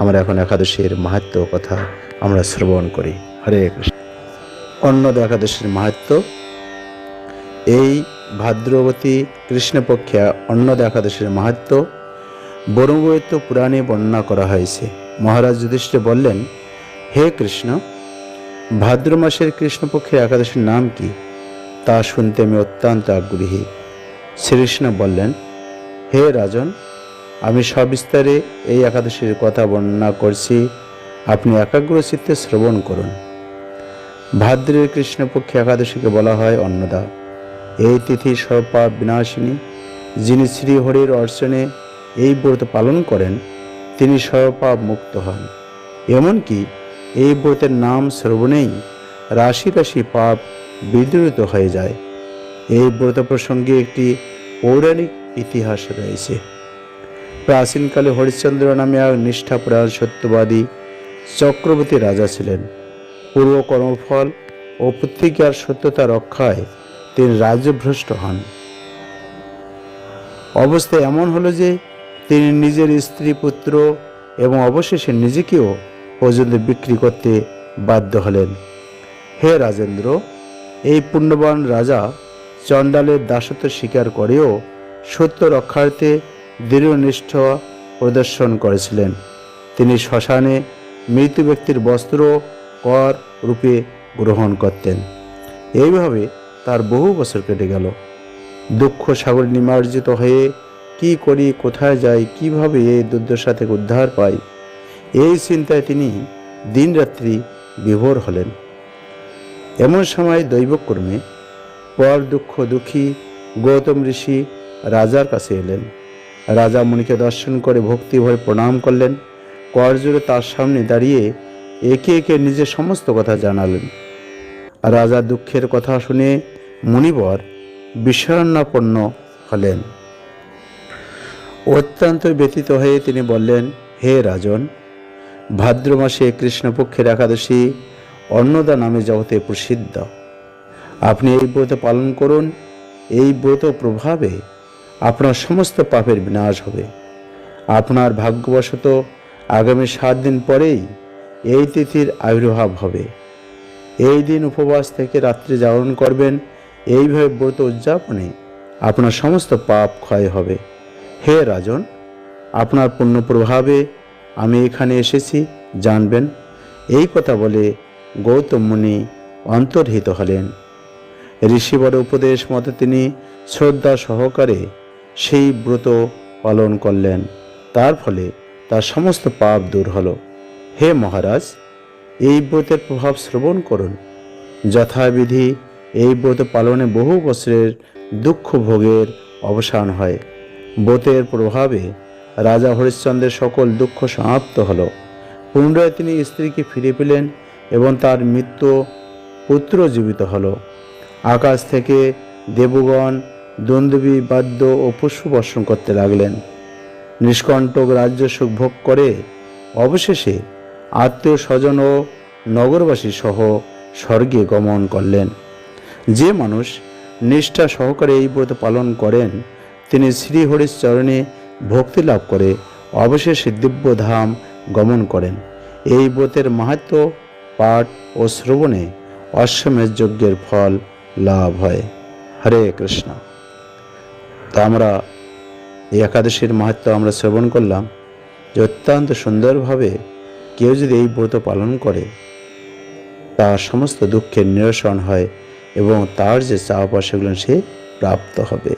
আমরা এখন একাদশীর মাহাত্ম কথা আমরা শ্রবণ করি। হরে কৃষ্ণ। অন্নদ একাদশীর মাহাত্ম এই ভাদ্রবতী কৃষ্ণপক্ষে অন্নদ একাদশীর মাহাত্ম বরুবৈত পুরাণে বর্ণনা করা হয়েছে। মহারাজ যুধিষ্ঠির বললেন, হে কৃষ্ণ, ভাদ্র মাসের কৃষ্ণপক্ষের একাদশীর নাম কি? তা শুনতে আমি অত্যন্ত আগ্রহী। শ্রীকৃষ্ণ বললেন, হে রাজন আমি সবিস্তারে এই একাদশীর কথা বর্ণনা করছি। আপনি একাগ্র চিত্তে শ্রবণ করুন। ভাদ্রের কৃষ্ণপক্ষে একাদশীকে বলা হয় অন্নদা। এই তিথি সর্পাপ বিনাশিনী, যিনি শ্রীহরির অর্চনে এই ব্রত পালন করেন, তিনি সর্বপাপ মুক্ত হন। এমনকি এই ব্রতের নাম শ্রবণেই রাশি রাশি পাপ বিদূরিত হয়ে যায়। এই ব্রত প্রসঙ্গে একটি পৌরাণিক ইতিহাস রয়েছে। প্রাচীনকালে হরিশ্চন্দ্র নামে এক নিষ্ঠাপ্রাণ সত্যবাদী চক্রবর্তী রাজা ছিলেন। পূর্ব কর্মফল ও প্রতিজ্ঞার সত্যতা রক্ষায় তিনি রাজ্যভ্রষ্ট হন। অবস্থা এমন হলো যে তিনি নিজের স্ত্রী, পুত্র এবং অবশেষে নিজেকেও পর্যন্ত বিক্রি করতে বাধ্য হলেন। হে রাজেন্দ্র, এই পুণ্যবান রাজা চণ্ডালের দাসত্ব স্বীকার করেও সত্য রক্ষার্থে দৃঢ়নিষ্ঠ প্রদর্শন করেছিলেন। তিনি শ্মশানে মৃত ব্যক্তির বস্ত্র, কর রূপে গ্রহণ করতেন। এইভাবে তার বহু বছর কেটে গেল। দুঃখ সাগর নিমার্জিত হয়ে কি করি, কোথায় যাই, কীভাবে এই দুর্দশা থেকে উদ্ধার পাই, এই চিন্তায় তিনি দিনরাত্রি বিভোর হলেন। এমন সময় দৈবক্রমে পর দুঃখ দুঃখী গৌতম ঋষি রাজার কাছে এলেন। রাজা মুনিকে দর্শন করে ভক্তিভরে প্রণাম করলেন। করজোরে তার সামনে দাঁড়িয়ে একে একে নিজের সমস্ত কথা জানালেন। রাজা দুঃখের কথা শুনে মুনিবর বিষণ্ণাপন্ন হলেন। অত্যন্ত ব্যথিত হয়ে তিনি বললেন, হে রাজন, ভাদ্র মাসে কৃষ্ণপক্ষের একাদশী অন্নদা নামে জগতে প্রসিদ্ধ। আপনি এই ব্রত পালন করুন। এই ব্রত প্রভাবে আপনার সমস্ত পাপের বিনাশ হবে। আপনার ভাগ্যবশত আগামী সাত দিন পরেই এই তিথির আবির্ভাব হবে। এই দিন উপবাস থেকে রাত্রে জাগরণ করবেন। এইভাবে ব্রত উদযাপনে আপনার সমস্ত পাপ ক্ষয় হবে। হে রাজন, আপনার পুণ্য প্রভাবে আমি এখানে এসেছি, জানবেন। এই কথা বলে গৌতম মুনি অন্তর্হিত হলেন। ঋষিবর উপদেশ মতো তিনি শ্রদ্ধা সহকারে সেই ব্রত পালন করলেন। তার ফলে তার সমস্ত পাপ দূর হল। হে মহারাজ, এই ব্রতের প্রভাব শ্রবণ করুন। যথাবিধি এই ব্রত পালনে বহু বছরের দুঃখ ভোগের অবসান হয়। ব্রতের প্রভাবে রাজা হরিশ্চন্দ্রের সকল দুঃখ সমাপ্ত হল। পুনরায় তিনি স্ত্রীকে ফিরে পেলেন এবং তার মৃত্যু পুত্র জীবিত হল। আকাশ থেকে দেবগণ দন্দবী বাদ্য ও পুষ্প বর্ষণ করতে লাগলেন। নিষ্কণ্টক রাজ্য সুখ ভোগ করে অবশেষে আত্মীয় স্বজন ও নগরবাসী সহ স্বর্গে গমন করলেন। যে মানুষ নিষ্ঠা সহকারে এই ব্রত পালন করেন, তিনি শ্রীহরির চরণে ভক্তি লাভ করে অবশেষে দিব্য ধাম গমন করেন। এই ব্রতের মাহাত্ম পাঠ ও শ্রবণে অশ্বমেধ যজ্ঞের ফল লাভ হয়। হরে কৃষ্ণ। তো আমরা এই একাদশীর মাহাত্ম আমরা শ্রবণ করলাম যে অত্যন্ত সুন্দরভাবে কেউ যদি এই ব্রত পালন করে, তার সমস্ত দুঃখের নিরসন হয় এবং তার যে চাওয়া সেগুলো সে প্রাপ্ত হবে।